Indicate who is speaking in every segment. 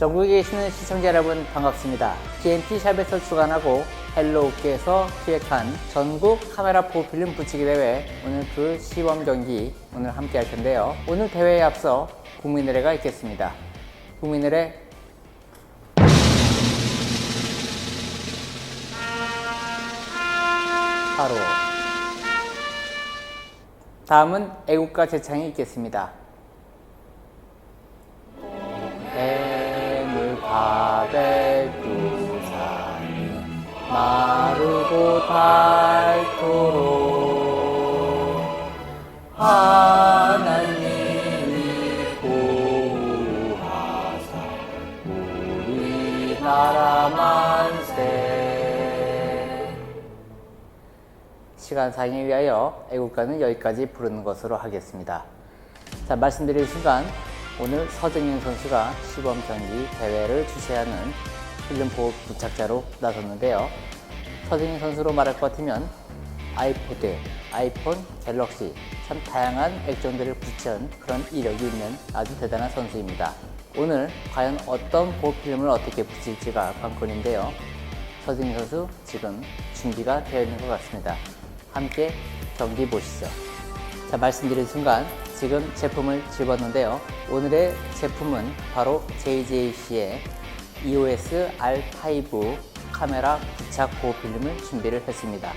Speaker 1: 전국에 계시는 시청자 여러분 반갑습니다. GMP 샵에서 주관하고 헬로우키에서 기획한 전국 카메라 보호 필름 붙이기 대회 오늘 그 시범 경기 오늘 함께 할 텐데요. 오늘 대회에 앞서 국민의례가 있겠습니다. 국민의례 바로 다음은 애국가 제창이 있겠습니다. 두산이 마르고 닳도록 하나님이 보호하사 우리나라 만세 시간상에 위하여 애국가는 여기까지 부르는 것으로 하겠습니다. 자, 말씀드릴 순간 오늘 서정인 선수가 시범 경기 대회를 주최하는 필름 보호 부착자로 나섰는데요. 서정인 선수로 말할 것 같으면 아이포드, 아이폰, 갤럭시 참 다양한 액정들을 붙인 그런 이력이 있는 아주 대단한 선수입니다. 오늘 과연 어떤 보호 필름을 어떻게 붙일지가 관건인데요. 서정인 선수 지금 준비가 되어 있는 것 같습니다. 함께 경기 보시죠. 자, 말씀드린 순간 지금 제품을 집었는데요. 오늘의 제품은 바로 JJC의 EOS R5 카메라 부착 보호 필름을 준비를 했습니다.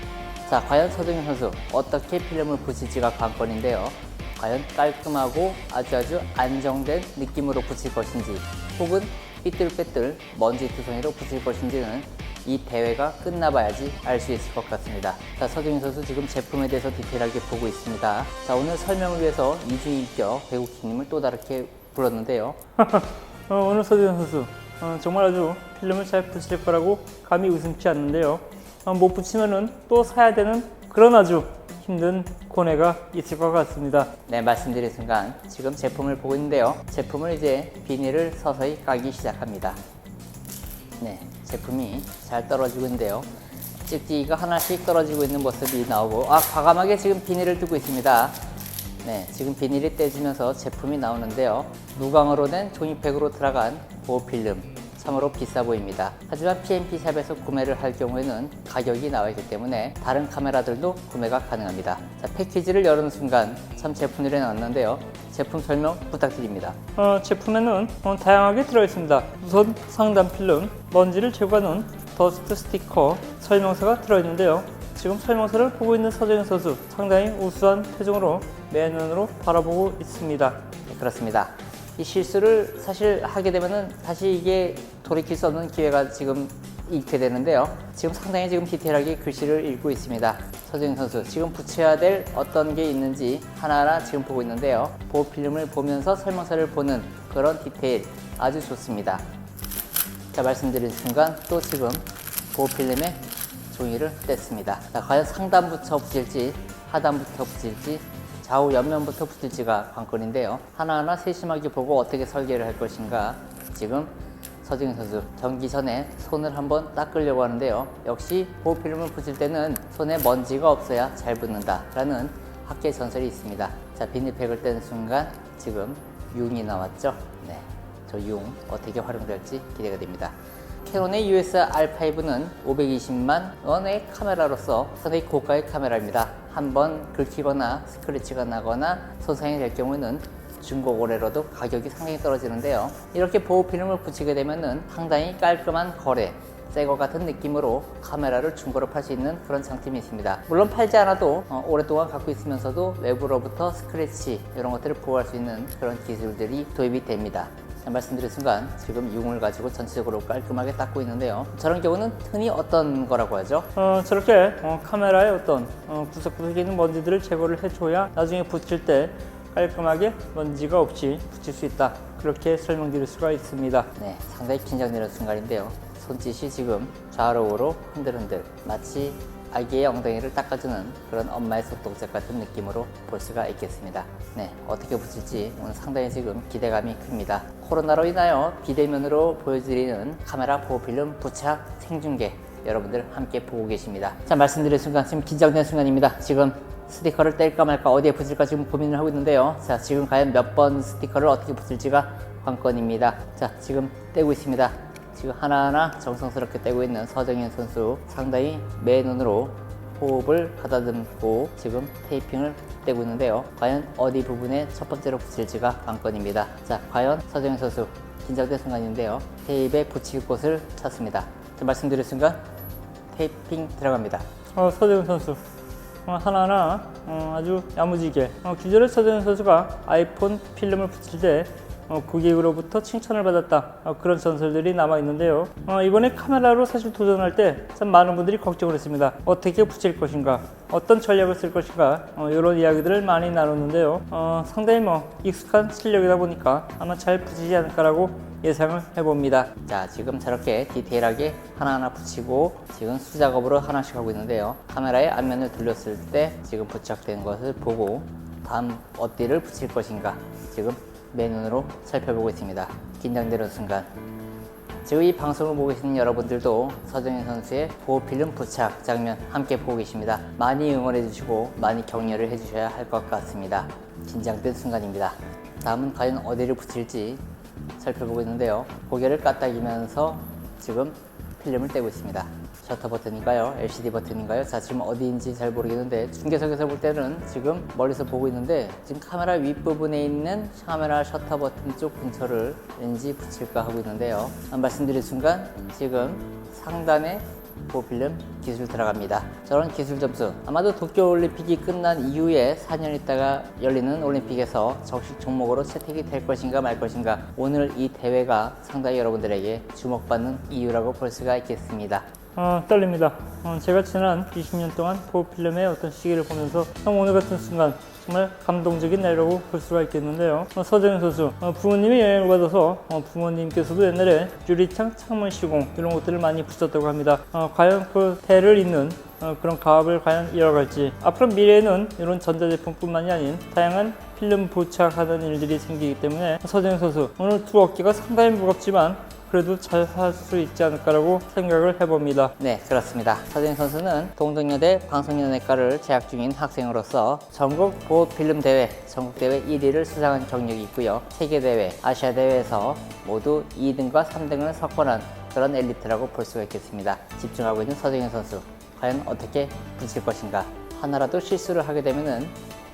Speaker 1: 자, 과연 서정현 선수 어떻게 필름을 붙일지가 관건인데요. 과연 깔끔하고 아주 아주 안정된 느낌으로 붙일 것인지 혹은 삐뚤빼뚤 먼지 투성이로 붙일 것인지는 이 대회가 끝나봐야지 알 수 있을 것 같습니다. 자, 서정인 선수 지금 제품에 대해서 디테일하게 보고 있습니다. 자, 오늘 설명을 위해서 이주인격 배우키님을 또 다르게 불렀는데요.
Speaker 2: 어, 오늘 서재현 선수 어, 정말 아주 필름을 잘 붙일 거라고 감이 의심치 않는데요. 어, 못 붙이면은 또 사야 되는 그런 아주 힘든 고뇌가 있을 것 같습니다.
Speaker 1: 네, 말씀드린 순간 지금 제품을 보고 있는데요. 제품을 이제 비닐을 서서히 까기 시작합니다. 네, 제품이 잘 떨어지고 있는데요. 찍찍이가 하나씩 떨어지고 있는 모습이 나오고 아 과감하게 지금 비닐을 두고 있습니다. 네, 지금 비닐이 떼지면서 제품이 나오는데요. 무광으로 된 종이팩으로 들어간 보호필름 참으로 비싸 보입니다. 하지만 PMP 샵에서 구매를 할 경우에는 가격이 나와 있기 때문에 다른 카메라들도 구매가 가능합니다. 자, 패키지를 여는 순간 참 제품들이 나왔는데요. 제품 설명 부탁드립니다.
Speaker 2: 어, 제품에는 어, 다양하게 들어있습니다. 우선 상단 필름, 먼지를 제거하는 더스트 스티커, 설명서가 들어있는데요. 지금 설명서를 보고 있는 서정현 선수 상당히 우수한 표정으로 맨눈으로 바라보고 있습니다.
Speaker 1: 네, 그렇습니다. 이 실수를 사실 하게 되면은 다시 이게 돌이킬 수 없는 기회가 지금 잃게 되는데요. 지금 상당히 지금 디테일하게 글씨를 읽고 있습니다. 서정인 선수 지금 붙여야 될 어떤 게 있는지 하나하나 지금 보고 있는데요. 보호 필름을 보면서 설명서를 보는 그런 디테일 아주 좋습니다. 자 말씀드린 순간 또 지금 보호 필름에 종이를 뗐습니다. 자, 과연 상단부터 붙일지 하단부터 붙일지 좌우 옆면부터 붙일지가 관건인데요. 하나하나 세심하게 보고 어떻게 설계를 할 것인가 지금 서정인 선수 경기 전에 손을 한번 닦으려고 하는데요. 역시 보호 필름을 붙일 때는 손에 먼지가 없어야 잘 붙는다라는 학계 전설이 있습니다. 자 비닐팩을 뗀 순간 지금 융이 나왔죠. 네, 저 융 어떻게 활용될지 기대가 됩니다. 캐논의 US R5는 520만 원의 카메라로서 상당히 고가의 카메라입니다. 한번 긁히거나 스크래치가 나거나 손상이 될 경우에는 중고 거래로도 가격이 상당히 떨어지는데요. 이렇게 보호 필름을 붙이게 되면은 상당히 깔끔한 거래, 새거 같은 느낌으로 카메라를 중고로 팔 수 있는 그런 장점이 있습니다. 물론 팔지 않아도 어, 오랫동안 갖고 있으면서도 외부로부터 스크래치 이런 것들을 보호할 수 있는 그런 기술들이 도입이 됩니다. 자, 말씀드린 순간 지금 융을 가지고 전체적으로 깔끔하게 닦고 있는데요. 저런 경우는 흔히 어떤 거라고 하죠?
Speaker 2: 어, 저렇게 어, 카메라에 어떤 어, 구석구석에 있는 먼지들을 제거를 해줘야 나중에 붙일 때 깔끔하게 먼지가 없이 붙일 수 있다. 그렇게 설명드릴 수가 있습니다.
Speaker 1: 네, 상당히 긴장되는 순간인데요. 손짓이 지금 좌우로 흔들흔들 마치 아기의 엉덩이를 닦아주는 그런 엄마의 손동작 같은 느낌으로 볼 수가 있겠습니다. 네, 어떻게 붙일지 오늘 상당히 지금 기대감이 큽니다. 코로나로 인하여 비대면으로 보여드리는 카메라 보호 필름 부착 생중계 여러분들 함께 보고 계십니다. 자, 말씀드린 순간 지금 긴장된 순간입니다. 지금 스티커를 뗄까 말까 어디에 붙일까 지금 고민을 하고 있는데요. 자, 지금 과연 몇 번 스티커를 어떻게 붙일지가 관건입니다. 자, 지금 떼고 있습니다. 지금 하나하나 정성스럽게 떼고 있는 서정현 선수 상당히 맨눈으로 호흡을 가다듬고 지금 테이핑을 떼고 있는데요. 과연 어디 부분에 첫 번째로 붙일지가 관건입니다. 자, 과연 서정현 선수 긴장된 순간인데요. 테이프에 붙일 곳을 찾습니다. 자, 말씀드린 순간 테이핑 들어갑니다.
Speaker 2: 어, 서재훈 선수 어, 하나하나 어, 아주 야무지게 어, 기존에 서재훈 선수가 아이폰 필름을 붙일 때 어, 고객으로부터 칭찬을 받았다. 어, 그런 전설들이 남아 있는데요. 어, 이번에 카메라로 사실 도전할 때 참 많은 분들이 걱정을 했습니다. 어떻게 붙일 것인가 어떤 전략을 쓸 것인가 어, 이런 이야기들을 많이 나눴는데요. 어, 상당히 뭐 익숙한 실력이다 보니까 아마 잘 붙이지 않을까라고 예상을 해봅니다.
Speaker 1: 자, 지금 저렇게 디테일하게 하나하나 붙이고 지금 수작업으로 하나씩 하고 있는데요. 카메라의 앞면을 돌렸을 때 지금 부착된 것을 보고 다음 어디를 붙일 것인가 지금 맨눈으로 살펴보고 있습니다. 긴장되는 순간. 지금 이 방송을 보고 계시는 여러분들도 서정현 선수의 보호필름 부착 장면 함께 보고 계십니다. 많이 응원해 주시고 많이 격려를 해 주셔야 할 것 같습니다. 긴장된 순간입니다. 다음은 과연 어디를 붙일지 살펴보고 있는데요. 고개를 까딱이면서 지금 필름을 떼고 있습니다. 셔터 버튼인가요? LCD 버튼인가요? 자, 지금 어디인지 잘 모르겠는데 중계석에서 볼 때는 지금 멀리서 보고 있는데 지금 카메라 윗부분에 있는 카메라 셔터 버튼 쪽 근처를 왠지 붙일까 하고 있는데요. 아, 말씀드린 순간 지금 상단에 보필름 기술 들어갑니다. 저런 기술 점수 아마도 도쿄 올림픽이 끝난 이후에 4년 있다가 열리는 올림픽에서 정식 종목으로 채택이 될 것인가 말 것인가 오늘 이 대회가 상당히 여러분들에게 주목받는 이유라고 볼 수가 있겠습니다.
Speaker 2: 어, 떨립니다. 어, 제가 지난 20년 동안 보호필름의 어떤 시기를 보면서 참 오늘 같은 순간 정말 감동적인 날이라고 볼 수가 있겠는데요. 어, 서정현 선수, 어, 부모님의 영향을 받아서 어, 부모님께서도 옛날에 유리창 창문 시공 이런 것들을 많이 붙였다고 합니다. 어, 과연 그 대를 잇는 어, 그런 가업을 과연 이어갈지 앞으로 미래에는 이런 전자제품뿐만이 아닌 다양한 필름 부착하는 일들이 생기기 때문에 서정현 선수 오늘 두 어깨가 상당히 무겁지만 그래도 잘 할 수 있지 않을까라고 생각을 해봅니다.
Speaker 1: 네, 그렇습니다. 서진 선수는 동덕여대 방송연예과를 재학 중인 학생으로서 전국 보호 필름 대회, 전국 대회 1위를 수상한 경력이 있고요. 세계 대회, 아시아 대회에서 모두 2등과 3등을 석권한 그런 엘리트라고 볼 수가 있겠습니다. 집중하고 있는 서정현 선수, 과연 어떻게 붙일 것인가? 하나라도 실수를 하게 되면은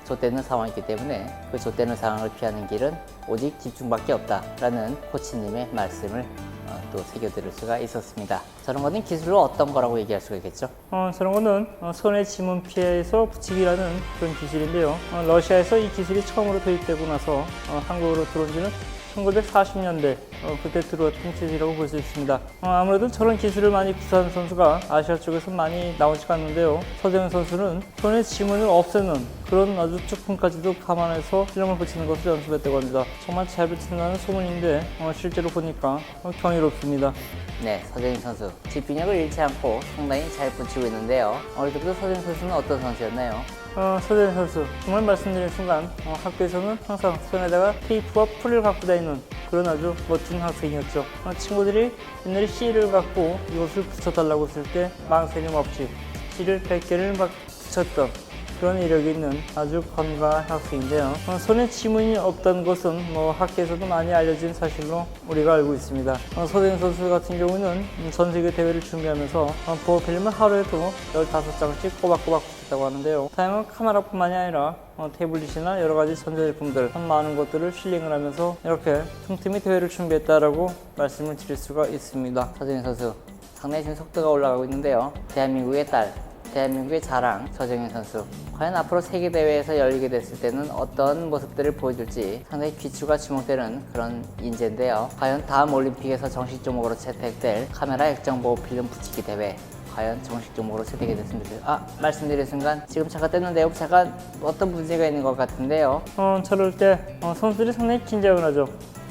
Speaker 1: 좆되는 상황이기 때문에 그 좆되는 상황을 피하는 길은 오직 집중밖에 없다라는 코치님의 말씀을 어, 또 새겨들을 수가 있었습니다. 저런 거는 기술로 어떤 거라고 얘기할 수가 있겠죠?
Speaker 2: 어, 저런 거는 어, 손의 지문 피해서 붙이기라는 그런 기술인데요. 어, 러시아에서 이 기술이 처음으로 도입되고 나서 어, 한국으로 들어온 지는 1940년대 어, 그때 들어왔던 기술이라고 볼 수 있습니다. 어, 아무래도 저런 기술을 많이 구사하는 선수가 아시아 쪽에서 많이 나오지가 않는데요. 서재현 선수는 손의 지문을 없애는 그런 아주 조금까지도 감안해서 필름을 붙이는 것을 연습했다고 합니다. 정말 잘 붙인다는 소문인데 어, 실제로 보니까 어, 경이롭습니다.
Speaker 1: 네, 서재인 선수 집중력을 잃지 않고 상당히 잘 붙이고 있는데요. 어릴 때부터 서재인 선수는 어떤 선수였나요?
Speaker 2: 어, 서재현 선수 정말 말씀드린 순간 어, 학교에서는 항상 손에다가 테이프와 풀을 갖고 다니는 그런 아주 멋진 학생이었죠. 어, 친구들이 옛날에 C를 갖고 이것을 붙여달라고 했을 때 망설임 없이 C를 100개를 막 붙였던 그런 이력이 있는 아주 건강한 학생인데요. 어, 손에 지문이 없다는 것은 뭐 학계에서도 많이 알려진 사실로 우리가 알고 있습니다. 어, 서대현 선수 같은 경우는 음, 전 세계 대회를 준비하면서 어, 보호필름을 하루에도 15장씩 꼬박꼬박 붙였다고 하는데요. 다양한 카메라뿐만이 아니라 어, 태블릿이나 여러 가지 전자제품들 참 많은 것들을 실링을 하면서 이렇게 틈틈이 대회를 준비했다라고 말씀을 드릴 수가 있습니다.
Speaker 1: 서재인 선수 상당히 지금 속도가 올라가고 있는데요. 대한민국의 딸, 대한민국의 자랑 서정현 선수. 과연 앞으로 세계 대회에서 열리게 됐을 때는 어떤 모습들을 보여줄지 상당히 귀추가 주목되는 그런 인재인데요. 과연 다음 올림픽에서 정식 종목으로 채택될 카메라 액정 보호 필름 붙이기 대회. 과연 정식 종목으로 채택이 됐으면 좋겠어요. 아, 말씀드린 순간 지금 잠깐 뗐는데요. 잠깐 어떤 문제가 있는 것 같은데요.
Speaker 2: 어, 저럴 때 어, 선수들이 상당히 긴장을 하죠.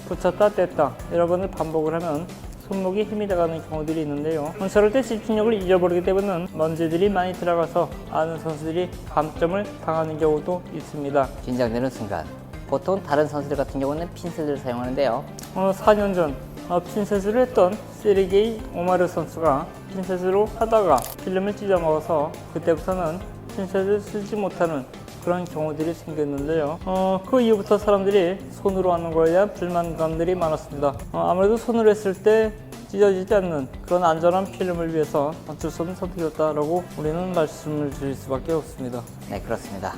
Speaker 2: 붙였다 뗐다 여러 번을 반복을 하면 손목에 힘이 나가는 경우들이 있는데요. 어, 저럴 때 집중력을 잊어버리게 되면 먼지들이 많이 들어가서 아는 선수들이 감점을 당하는 경우도 있습니다.
Speaker 1: 긴장되는 순간. 보통 다른 선수들 같은 경우는 핀셋을 사용하는데요.
Speaker 2: 어, 4년 전 어, 핀셋으로 했던 세르게이 오마르 선수가 핀셋으로 하다가 필름을 찢어먹어서 그때부터는 핀셋을 쓰지 못하는 그런 경우들이 생겼는데요. 어, 그 이후부터 사람들이 손으로 하는 거에 대한 불만감들이 많았습니다. 어, 아무래도 손으로 했을 때 찢어지지 않는 그런 안전한 필름을 위해서 어쩔 수 없는 선택이었다라고 우리는 말씀을 드릴 수밖에 없습니다.
Speaker 1: 네, 그렇습니다.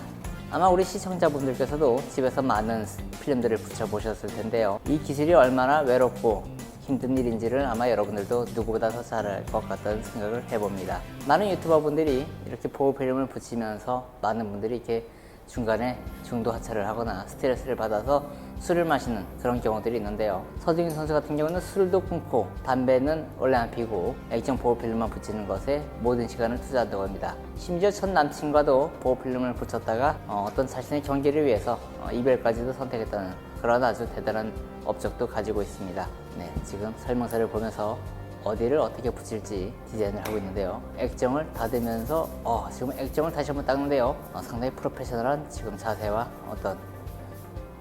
Speaker 1: 아마 우리 시청자분들께서도 집에서 많은 필름들을 붙여보셨을 텐데요. 이 기술이 얼마나 외롭고 힘든 일인지를 아마 여러분들도 누구보다 더 잘 알 것 같다는 생각을 해봅니다. 많은 유튜버 분들이 이렇게 보호 필름을 붙이면서 많은 분들이 이렇게 중간에 중도 하차를 하거나 스트레스를 받아서 술을 마시는 그런 경우들이 있는데요. 서정인 선수 같은 경우는 술도 끊고 담배는 원래 안 피고 액정 보호 필름만 붙이는 것에 모든 시간을 투자한다고 합니다. 심지어 전 남친과도 보호 필름을 붙였다가 어, 떤 자신의 경기를 위해서 어, 이별까지도 선택했다는 그런 아주 대단한 업적도 가지고 있습니다. 네, 지금 설명서를 보면서 어디를 어떻게 붙일지 디자인을 하고 있는데요. 액정을 닫으면서 어, 지금 액정을 다시 한번 닦는데요. 어, 상당히 프로페셔널한 지금 자세와 어떤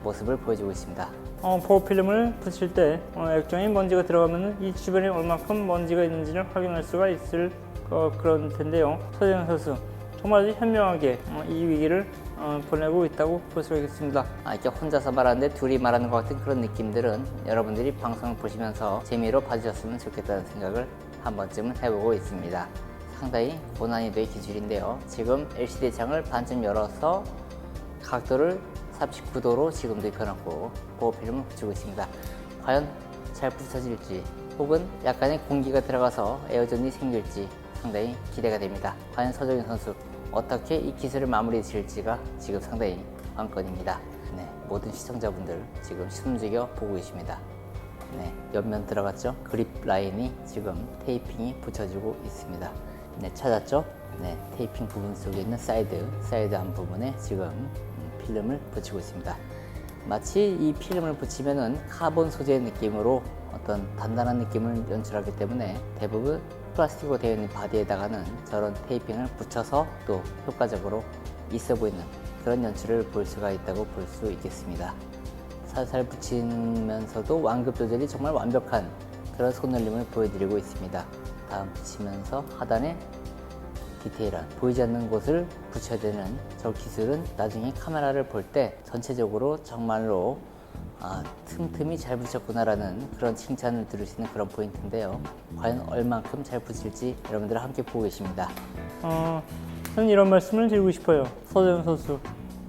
Speaker 1: 모습을 보여주고 있습니다.
Speaker 2: 어, 보호 필름을 붙일 때 어, 액정에 먼지가 들어가면 이 주변에 얼마큼 먼지가 있는지를 확인할 수가 있을 어, 그런 텐데요. 서재영 선수 정말 현명하게 어, 이 위기를 어, 보내고 있다고 볼 수가 있겠습니다.
Speaker 1: 아, 이렇게 혼자서 말하는데 둘이 말하는 것 같은 그런 느낌들은 여러분들이 방송을 보시면서 재미로 봐주셨으면 좋겠다는 생각을 한 번쯤은 해보고 있습니다. 상당히 고난이도의 기술인데요. 지금 LCD 창을 반쯤 열어서 각도를 39도로 지금도 입혀놓고 보호 필름을 붙이고 있습니다. 과연 잘 붙여질지 혹은 약간의 공기가 들어가서 에어전이 생길지 상당히 기대가 됩니다. 과연 서정인 선수 어떻게 이 기술을 마무리 지을지가 지금 상당히 관건입니다. 네, 모든 시청자분들 지금 숨죽여 보고 계십니다. 네, 옆면 들어갔죠? 그립 라인이 지금 테이핑이 붙여지고 있습니다. 네, 찾았죠? 네, 테이핑 부분 속에 있는 사이드, 사이드 안 부분에 지금 음, 필름을 붙이고 있습니다. 마치 이 필름을 붙이면은 카본 소재의 느낌으로 어떤 단단한 느낌을 연출하기 때문에 대부분 플라스틱으로 되어 있는 바디에다가는 저런 테이핑을 붙여서 또 효과적으로 있어 보이는 그런 연출을 볼 수가 있다고 볼 수 있겠습니다. 살살 붙이면서도 완급 조절이 정말 완벽한 그런 손놀림을 보여드리고 있습니다. 다음 붙이면서 하단에 디테일한 보이지 않는 곳을 붙여야 되는 저 기술은 나중에 카메라를 볼 때 전체적으로 정말로 아, 틈틈이 잘 붙였구나라는 그런 칭찬을 들을 수 있는 그런 포인트인데요. 과연 얼만큼 잘 붙일지 여러분들 함께 보고 계십니다.
Speaker 2: 어, 저는 이런 말씀을 드리고 싶어요. 서재영 선수.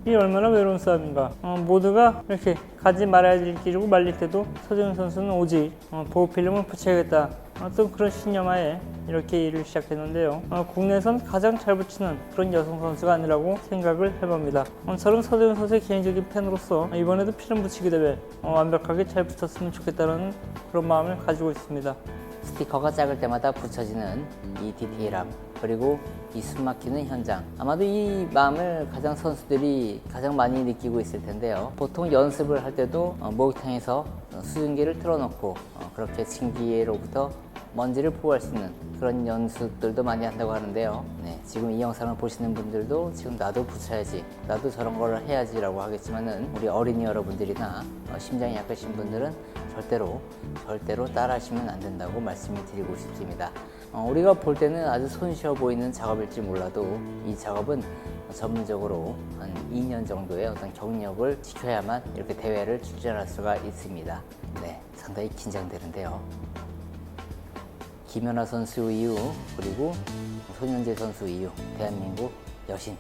Speaker 2: 이 얼마나 외로운 싸움인가. 어, 모두가 이렇게 가지 말아야 될 길이고 말릴 때도 서재영 선수는 오직 어, 보호 필름을 붙여야겠다. 어떤 그런 신념하에 이렇게 일을 시작했는데요. 어, 국내에선 가장 잘 붙이는 그런 여성 선수가 아니라고 생각을 해봅니다. 어, 저는 서재영 선수의 개인적인 팬으로서 이번에도 필름 붙이기 대회 어, 완벽하게 잘 붙였으면 좋겠다는 그런 마음을 가지고 있습니다.
Speaker 1: 스티커가 작을 때마다 붙여지는 이 디테일함 그리고 이 숨막히는 현장 아마도 이 마음을 가장 선수들이 가장 많이 느끼고 있을 텐데요 보통 연습을 할 때도 어, 목욕탕에서 수증기를 틀어놓고 어, 그렇게 증기로부터 먼지를 보호할 수 있는 그런 연습들도 많이 한다고 하는데요 네, 지금 이 영상을 보시는 분들도 지금 나도 붙여야지 나도 저런 걸 해야지라고 하겠지만은 우리 어린이 여러분들이나 어, 심장이 약하신 분들은 절대로 절대로 따라하시면 안 된다고 말씀을 드리고 싶습니다. 어, 우리가 볼 때는 아주 손쉬워 보이는 작업일지 몰라도 이 작업은 전문적으로 한 2년 정도의 어떤 경력을 지켜야만 이렇게 대회를 출전할 수가 있습니다. 네, 상당히 긴장되는데요. 김연아 선수 이후 그리고 손현재 선수 이후 대한민국 여신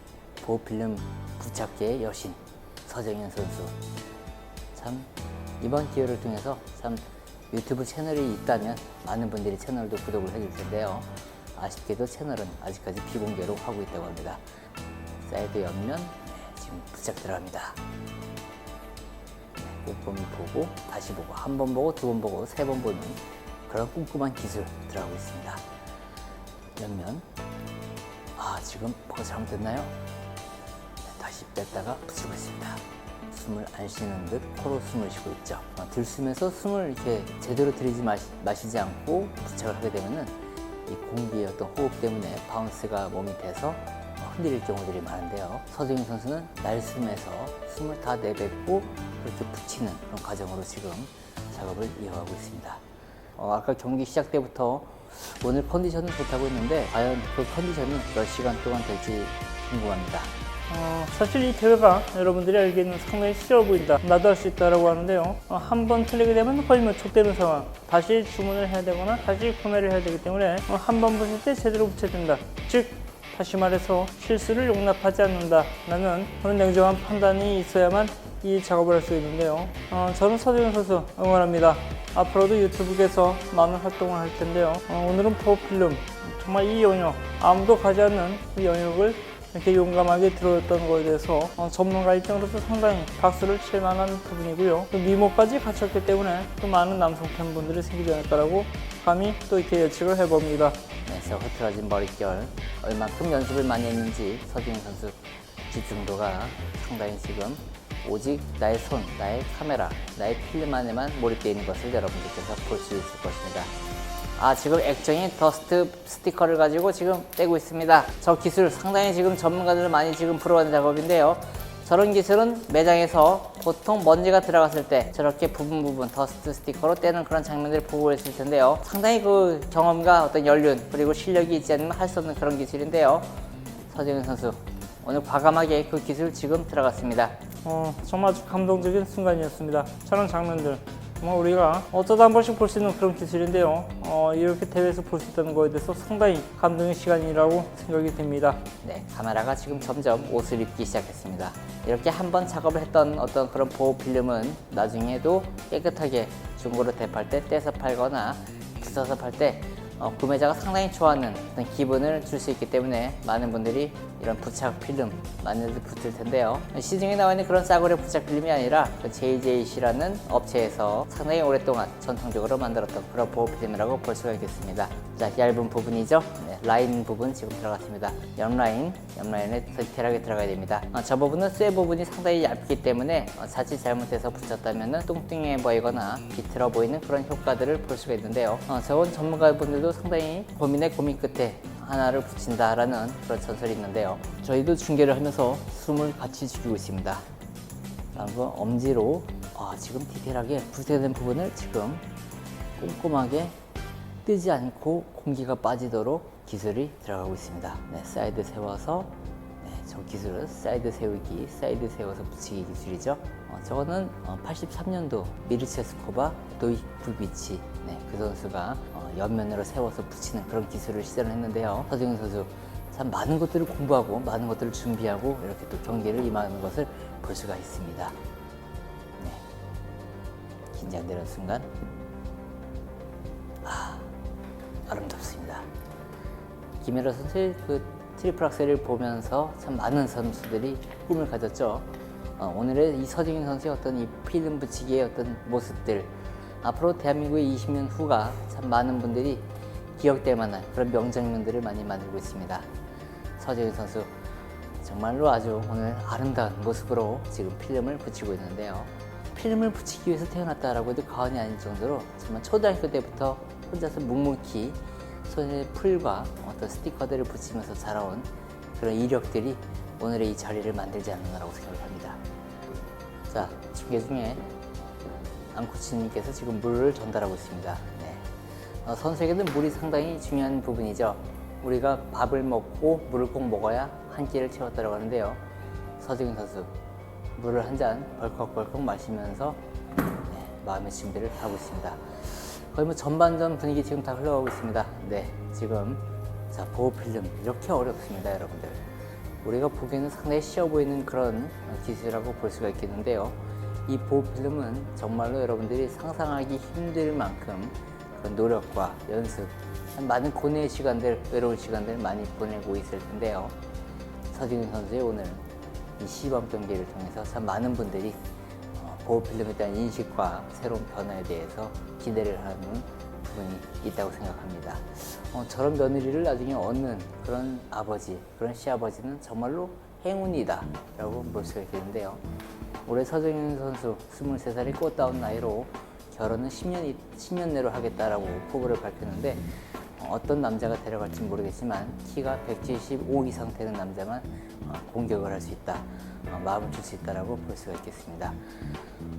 Speaker 1: 보호필름 부착계의 여신 서정현 선수 참 이번 기회를 통해서 참 유튜브 채널이 있다면 많은 분들이 채널도 구독을 해줄 텐데요. 아쉽게도 채널은 아직까지 비공개로 하고 있다고 합니다. 사이드 옆면 네, 지금 부착 들어갑니다. 네, 꼼꼼히 보고 다시 보고 한 번 보고 두 번 보고 세 번 보는 그런 꼼꼼한 기술 들어가고 있습니다. 옆면 아 지금 뭐가 잘못됐나요? 네, 다시 뺐다가 붙이고 있습니다. 숨을 안 쉬는 듯 코로 숨을 쉬고 있죠. 어, 들숨에서 숨을 이렇게 제대로 들이지 마시, 마시지 않고 부착을 하게 되면은 이 공기의 어떤 호흡 때문에 바운스가 몸이 돼서 흔들릴 경우들이 많은데요. 서정인 선수는 날숨에서 숨을 다 내뱉고 그렇게 붙이는 그런 과정으로 지금 작업을 이어가고 있습니다. 어, 아까 경기 시작 때부터 오늘 컨디션은 좋다고 했는데 과연 그 컨디션이 몇 시간 동안 될지 궁금합니다.
Speaker 2: 어, 사실 이 대회가 여러분들이 알기에는 상당히 쉬워 보인다. 나도 할 수 있다라고 하는데요. 어, 한번 틀리게 되면 거의 뭐 촉되는 상황. 다시 주문을 해야 되거나 다시 구매를 해야 되기 때문에 어, 한번 붙일 때 제대로 붙여야 된다. 즉 다시 말해서 실수를 용납하지 않는다. 라는 그런 냉정한 판단이 있어야만 이 작업을 할 수 있는데요. 어, 저는 서재현 선수 응원합니다. 앞으로도 유튜브에서 많은 활동을 할 텐데요. 어, 오늘은 포필름 정말 이 영역 아무도 가지 않는 이 영역을 이렇게 용감하게 들어왔던 거에 대해서 어, 전문가 입장으로서 상당히 박수를 칠 만한 부분이고요. 또 미모까지 갖췄기 때문에 또 많은 남성 팬분들이 생기지 않을까라고 감히 또 이렇게 예측을 해봅니다.
Speaker 1: 네, 저 흐트러진 머릿결 얼만큼 연습을 많이 했는지 서지훈 선수 집중도가 상당히 지금 오직 나의 손, 나의 카메라, 나의 필름 안에만 몰입되어 있는 것을 여러분들께서 볼 수 있을 것입니다. 아 지금 액정이 더스트 스티커를 가지고 지금 떼고 있습니다. 저 기술 상당히 지금 전문가들 많이 지금 부러워하는 작업인데요. 저런 기술은 매장에서 보통 먼지가 들어갔을 때 저렇게 부분 부분 더스트 스티커로 떼는 그런 장면들을 보고 있을 텐데요. 상당히 그 경험과 어떤 연륜 그리고 실력이 있지 않으면 할 수 없는 그런 기술인데요. 서정현 선수 오늘 과감하게 그 기술 지금 들어갔습니다.
Speaker 2: 어, 정말 감동적인 순간이었습니다. 저런 장면들. 뭐 우리가 어쩌다 한 번씩 볼 수 있는 그런 기술인데요. 어, 이렇게 대회에서 볼 수 있다는 거에 대해서 상당히 감동의 시간이라고 생각이 됩니다.
Speaker 1: 네, 카메라가 지금 점점 옷을 입기 시작했습니다. 이렇게 한 번 작업을 했던 어떤 그런 보호 필름은 나중에도 깨끗하게 중고로 대팔 때 떼서 팔거나 빗어서 팔때 어, 구매자가 상당히 좋아하는 어떤 기분을 줄 수 있기 때문에 많은 분들이 이런 부착 필름 많이들 붙을 텐데요. 시중에 나와 있는 그런 싸구려 부착 필름이 아니라 그 JJC라는 업체에서 상당히 오랫동안 전통적으로 만들었던 그런 보호 필름이라고 볼 수가 있겠습니다. 자, 얇은 부분이죠. 네, 라인 부분 지금 들어갔습니다. 옆 라인, 옆 라인에 디테일하게 들어가야 됩니다. 어, 저 부분은 쇠 부분이 상당히 얇기 때문에 어, 자칫 잘못해서 붙였다면 뚱뚱해 보이거나 비틀어 보이는 그런 효과들을 볼 수가 있는데요. 어, 저건 전문가분들도 상당히 고민의 고민 끝에 하나를 붙인다라는 그런 전설이 있는데요. 저희도 중계를 하면서 숨을 같이 죽이고 있습니다. 건 엄지로 아, 지금 디테일하게 불태된 부분을 지금 꼼꼼하게 뜨지 않고 공기가 빠지도록 기술이 들어가고 있습니다. 네, 사이드 세워서 네, 저 기술은 사이드 세우기, 사이드 세워서 붙이기 기술이죠. 어, 저거는 83년도 미르체스코바 도이 불비치 네, 그 선수가 어, 옆면으로 세워서 붙이는 그런 기술을 시전을 했는데요. 서정현 선수 참 많은 것들을 공부하고 많은 것들을 준비하고 이렇게 또 경기를 임하는 것을 볼 수가 있습니다. 네. 긴장되는 순간 아, 아름답습니다. 김혜라 선수의 그 트리플 악셀을 보면서 참 많은 선수들이 꿈을 가졌죠. 어, 오늘의 이 서정인 선수의 어떤 이 필름 붙이기의 어떤 모습들 앞으로 대한민국의 20년 후가 참 많은 분들이 기억될 만한 그런 명장면들을 많이 만들고 있습니다. 서정인 선수 정말로 아주 오늘 아름다운 모습으로 지금 필름을 붙이고 있는데요. 필름을 붙이기 위해서 태어났다라고 해도 과언이 아닐 정도로 정말 초등학교 때부터 혼자서 묵묵히 손에 풀과 어떤 스티커들을 붙이면서 자라온 그런 이력들이 오늘의 이 자리를 만들지 않는다라고 생각을 합니다. 자, 중계 중에 안코치님께서 지금 물을 전달하고 있습니다. 네. 어, 선수에게는 물이 상당히 중요한 부분이죠. 우리가 밥을 먹고 물을 꼭 먹어야 한 끼를 채웠다고 하는데요. 서정인 선수 물을 한 잔 벌컥벌컥 마시면서 네, 마음의 준비를 하고 있습니다. 거의 뭐 전반전 분위기 지금 다 흘러가고 있습니다. 네, 지금 자 보호 필름 이렇게 어렵습니다, 여러분들. 우리가 보기에는 상당히 쉬워 보이는 그런 기술이라고 볼 수가 있겠는데요. 이 보호 필름은 정말로 여러분들이 상상하기 힘들 만큼 그런 노력과 연습, 많은 고뇌의 시간들, 외로운 시간들 많이 보내고 있을 텐데요. 서진훈 선수의 오늘 이 시범 경기를 통해서 참 많은 분들이 어, 보호 필름에 대한 인식과 새로운 변화에 대해서 기대를 하는 부분이 있다고 생각합니다. 어, 저런 며느리를 나중에 얻는 그런 아버지, 그런 시아버지는 정말로 행운이다 라고 볼 수가 있겠는데요. 올해 서정현 선수 23살의 꽃다운 나이로 결혼은 10년, 10년 내로 하겠다라고 포부를 밝혔는데 어, 어떤 남자가 데려갈지 모르겠지만 키가 175 이상 되는 남자만 어, 공격을 할 수 있다. 어, 마음을 줄 수 있다라고 볼 수가 있겠습니다.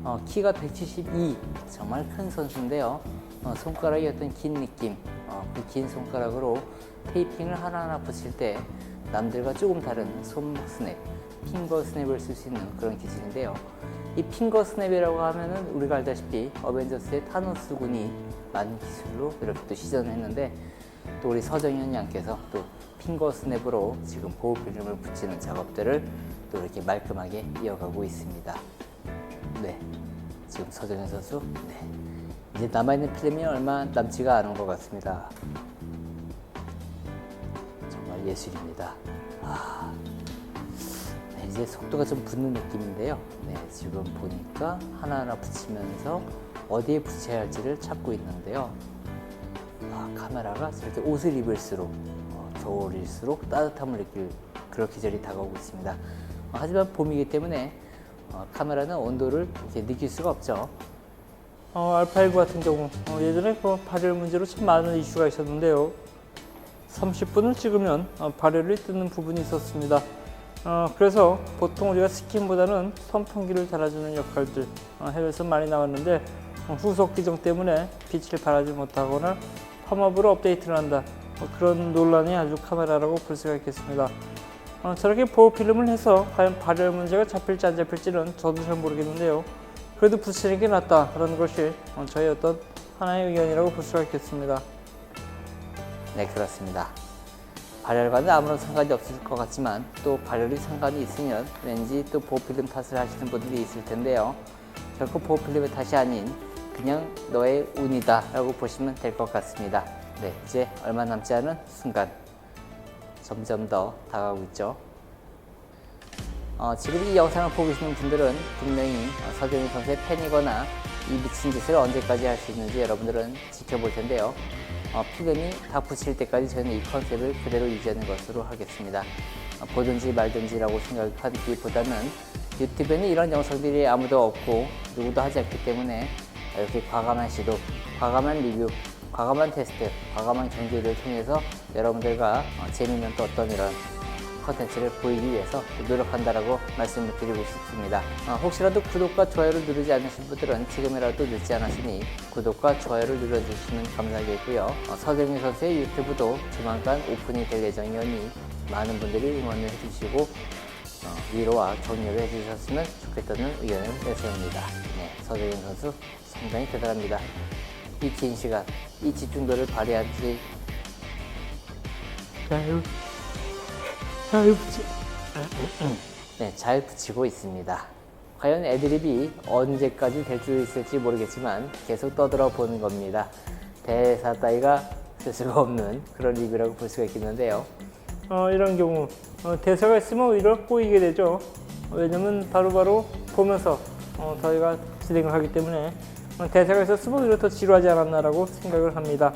Speaker 1: 어, 키가 172 정말 큰 선수인데요. 어, 손가락이 어떤 긴 느낌, 어, 그긴 손가락으로 테이핑을 하나하나 붙일 때 남들과 조금 다른 손목 스냅, 핑거 스냅을 쓸 수 있는 그런 기술인데요. 이 핑거 스냅이라고 하면은 우리가 알다시피 어벤져스의 타노스 군이 많은 기술로 이렇게 또 시전했는데 또 우리 서정현 양께서 또 핑거 스냅으로 지금 보호 필름을 붙이는 작업들을 또 이렇게 말끔하게 이어가고 있습니다. 네, 지금 서정현 선수, 네, 이제 남아있는 필름이 얼마 남지가 않은 것 같습니다. 정말 예술입니다. 아, 네, 이제 속도가 좀 붙는 느낌인데요. 네, 지금 보니까 하나하나 붙이면서 어디에 붙여야 할지를 찾고 있는데요. 아, 카메라가 저렇게 옷을 입을수록 어, 겨울일수록 따뜻함을 느낄 그런 계절이 다가오고 있습니다. 어, 하지만 봄이기 때문에 어, 카메라는 온도를 이렇게 느낄 수가 없죠.
Speaker 2: 어, 알파19 같은 경우 어, 예전에 그 발열 문제로 참 많은 이슈가 있었는데요. 30분을 찍으면 어, 발열이 뜨는 부분이 있었습니다. 어, 그래서 보통 우리가 스킨보다는 선풍기를 달아주는 역할들 어, 해외에서 많이 나왔는데 어, 후속 기종 때문에 빛을 발하지 못하거나 펌업으로 업데이트를 한다. 어, 그런 논란이 아주 카메라라고 볼 수가 있겠습니다. 어, 저렇게 보호 필름을 해서 과연 발열 문제가 잡힐지 안 잡힐지는 저도 잘 모르겠는데요. 그래도 붙이는 게 낫다 그런 것이 어, 저의 어떤 하나의 의견이라고 볼 수가 있겠습니다.
Speaker 1: 네, 그렇습니다. 발열과는 아무런 상관이 없을 것 같지만 또 발열이 상관이 있으면 왠지 또 보호 필름 탓을 하시는 분들이 있을 텐데요. 결코 보호 필름의 탓이 아닌 그냥 너의 운이다 라고 보시면 될 것 같습니다. 네, 이제 얼마 남지 않은 순간 점점 더 다가오고 있죠. 어, 지금 이 영상을 보고 계시는 분들은 분명히 어, 서경희 선수의 팬이거나 이 미친 짓을 언제까지 할 수 있는지 여러분들은 지켜볼 텐데요. 어, 필름이 다 붙일 때까지 저희는 이 컨셉을 그대로 유지하는 것으로 하겠습니다. 어, 보든지 말든지라고 생각하기보다는 유튜브에는 이런 영상들이 아무도 없고 누구도 하지 않기 때문에 이렇게 과감한 시도, 과감한 리뷰, 과감한 테스트, 과감한 경기를 통해서 여러분들과 어, 재미있는 또 어떤 이런 컨텐츠를 보이기 위해서 노력한다라고 말씀을 드리고 싶습니다. 어, 혹시라도 구독과 좋아요를 누르지 않으신 분들은 지금이라도 늦지 않았으니 구독과 좋아요를 눌러주시면 감사하겠고요. 어, 서정희 선수의 유튜브도 조만간 오픈이 될 예정이오니 많은 분들이 응원을 해주시고 어, 위로와 격려를 해주셨으면 좋겠다는 의견을 내세웁니다. 네, 서정희 선수 상당히 대단합니다. 이 긴 시간, 이 집중도를 발휘한지
Speaker 2: 아유, 아유, 붙이-
Speaker 1: 네, 잘 붙이고 있습니다. 과연 애드립이 언제까지 될 수 있을지 모르겠지만 계속 떠들어 보는 겁니다. 대사 따위가 쓸 수가 없는 그런 리뷰라고 볼 수가 있겠는데요.
Speaker 2: 어, 이런 경우 어, 대사가 있으면 오히려 꼬이게 되죠. 어, 왜냐면 바로바로 보면서 어, 저희가 진행을 하기 때문에 어, 대사가 있었으면 오히려 더 지루하지 않았나라고 생각을 합니다.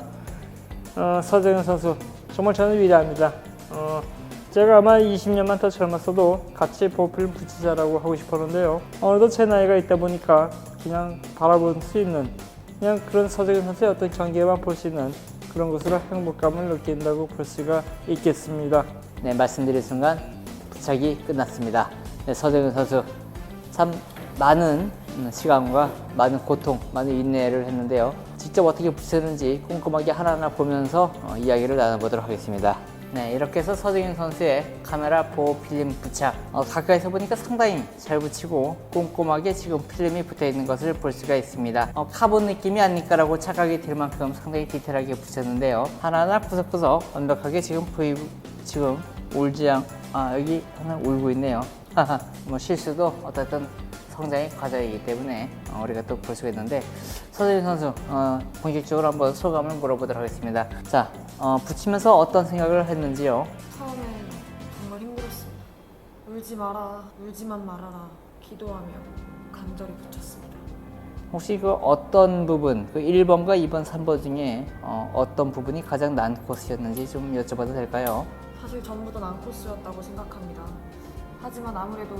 Speaker 2: 어, 서정현 선수 정말 저는 위대합니다. 어, 제가 아마 20년만 더 젊었어도 같이 보필 붙이자라고 하고 싶었는데요. 어느덧 제 나이가 있다 보니까 그냥 바라볼 수 있는 그냥 그런 서정현 선수의 어떤 경기에만 볼 수 있는 그런 것으로 행복감을 느낀다고 볼 수가 있겠습니다.
Speaker 1: 네, 말씀드린 순간 부착이 끝났습니다. 네, 서정현 선수 참 많은 음, 시간과 많은 고통, 많은 인내를 했는데요. 직접 어떻게 붙였는지 꼼꼼하게 하나하나 보면서 어, 이야기를 나눠보도록 하겠습니다. 네, 이렇게 해서 서정현 선수의 카메라 보호 필름 부착 어, 가까이서 보니까 상당히 잘 붙이고 꼼꼼하게 지금 필름이 붙어 있는 것을 볼 수가 있습니다. 어, 카본 느낌이 아닐까라고 착각이 들 만큼 상당히 디테일하게 붙였는데요. 하나하나 구석구석 완벽하게 지금 보이고 지금 울지 않, 아 여기 하나 울고 있네요. 뭐 실수도 어쨌든 성장의 과정이기 때문에 어, 우리가 또 볼 수가 있는데 서재인 선수 어, 본격적으로 한번 소감을 물어보도록 하겠습니다. 자 어, 붙이면서 어떤 생각을 했는지요?
Speaker 3: 처음엔 정말 힘들었습니다. 울지 마라, 울지만 말아라, 기도하며 간절히 붙였습니다.
Speaker 1: 혹시 그 어떤 부분, 그 1번과 2번, 3번 중에 어, 어떤 부분이 가장 난 코스였는지 좀 여쭤봐도 될까요?
Speaker 3: 사실 전부 다 난코스였다고 생각합니다. 하지만 아무래도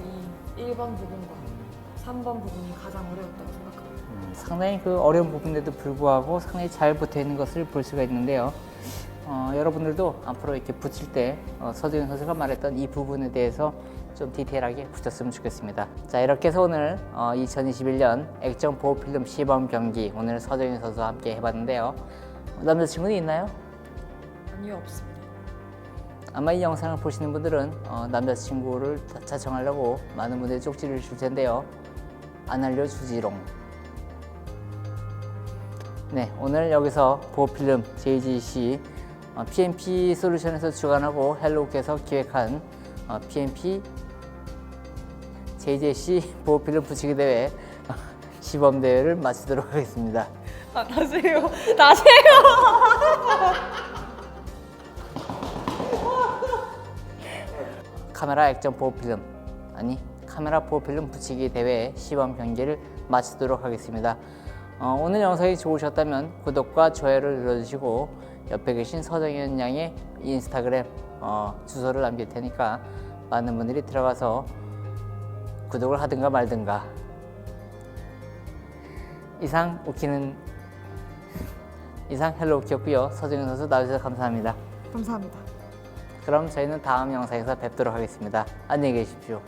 Speaker 3: 이 1번 부분과 3번 부분이 가장 어려웠다고 생각합니다.
Speaker 1: 음, 상당히 그 어려운 부분인데도 불구하고 상당히 잘 붙어 있는 것을 볼 수가 있는데요. 어, 여러분들도 앞으로 이렇게 붙일 때 어, 서재현 선수가 말했던 이 부분에 대해서 좀 디테일하게 붙였으면 좋겠습니다. 자 이렇게 해서 오늘 어, 2021년 액정 보호 필름 시범 경기 오늘 서재현 선수와 함께 해봤는데요. 남자친구는 있나요?
Speaker 3: 아니요, 없습니다.
Speaker 1: 아마 이 영상을 보시는 분들은 어, 남자친구를 자- 자청하려고 많은 분들이 쪽지를 줄 텐데요. 안 알려주지롱. 네, 오늘 여기서 보호필름 JGC 어, PMP 솔루션에서 주관하고 헬로우께서 기획한 어, PMP JGC 보호필름 붙이기 대회 시범 대회를 마치도록 하겠습니다.
Speaker 3: 아, 다시요. 다시요.
Speaker 1: 카메라 액정 보호필름 아니 카메라 보호필름 붙이기 대회 시범 경기를 마치도록 하겠습니다. 어, 오늘 영상이 좋으셨다면 구독과 좋아요를 눌러주시고 옆에 계신 서정현 양의 인스타그램 어, 주소를 남길 테니까 많은 분들이 들어가서 구독을 하든가 말든가 이상 웃기는 이상 헬로 웃겼고요 서정현 선수 나와주셔서 감사합니다.
Speaker 3: 감사합니다.
Speaker 1: 그럼 저희는 다음 영상에서 뵙도록 하겠습니다. 안녕히 계십시오.